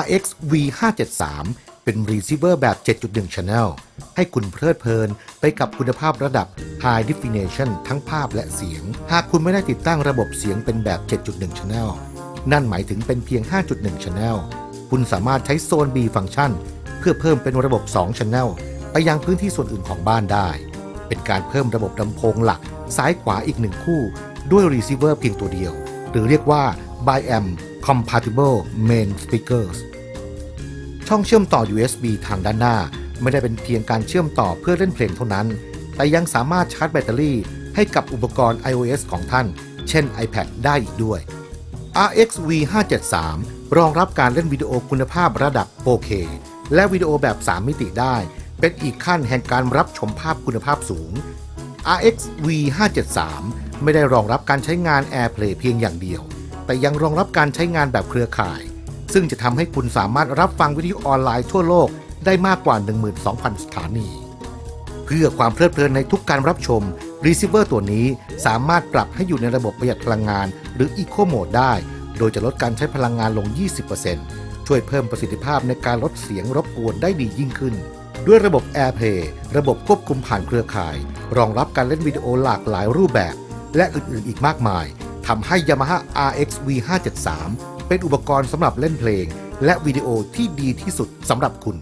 RX V573 เป็น receiver แบบ 7.1 Channel ให้คุณเพลิดเพลินไปกับคุณภาพระดับ High Definition ทั้งภาพและเสียง หากคุณไม่ได้ติดตั้งระบบเสียงเป็นแบบ 7.1 Channel นั่นหมายถึงเป็นเพียง 5.1 Channel คุณสามารถใช้โซน B ฟังก์ชัน เพื่อเพิ่มเป็นระบบ 2 Channel ไปยังพื้นที่ส่วนอื่นของบ้านได้ เป็นการเพิ่มระบบลำโพงหลัก ซ้ายขวาอีกหนึ่งคู่ ด้วย receiver เพียงตัวเดียว หรือเรียกว่า Bi-Am compatible main speakers ช่องเชื่อมต่อ USB ทางด้านหน้า ไม่ได้เป็นเพียงการเชื่อมต่อเพื่อเล่นเพลงเท่านั้น แต่ยังสามารถชาร์จแบตเตอรี่ให้กับอุปกรณ์ iOS ของท่าน เช่น iPad ได้อีกด้วย RX V573 รองรับการเล่นวิดีโอคุณภาพระดับ 4K และวิดีโอแบบ 3 มิติได้ เป็นอีกขั้นแห่งการรับชมภาพคุณภาพสูง RX V573 ไม่ได้รองรับการใช้งาน AirPlay เพียงอย่างเดียว แต่ยังรองรับการใช้งานแบบเครือข่าย ซึ่งจะทำให้คุณสามารถรับฟังวิทยุออนไลน์ทั่วโลกได้มากกว่า 12,000 สถานี เพื่อความเพลิดเพลินในทุกการรับชม Receiver ตัวนี้สามารถปรับให้อยู่ในระบบประหยัดพลังงาน หรือ Eco Mode ได้ โดยจะลดการใช้พลังงานลง 20%ช่วยเพิ่มประสิทธิภาพในการลดเสียงรบกวนได้ดียิ่งขึ้น ด้วยระบบ AirPlay ระบบควบคุมผ่านเครือข่าย รองรับการเล่นวิดีโอหลากหลายรูปแบบ และอื่นๆ อีกมากมาย ทำให้ Yamaha RX V573 เป็นอุปกรณ์สำหรับเล่นเพลง และวิดีโอที่ดีที่สุดสำหรับคุณ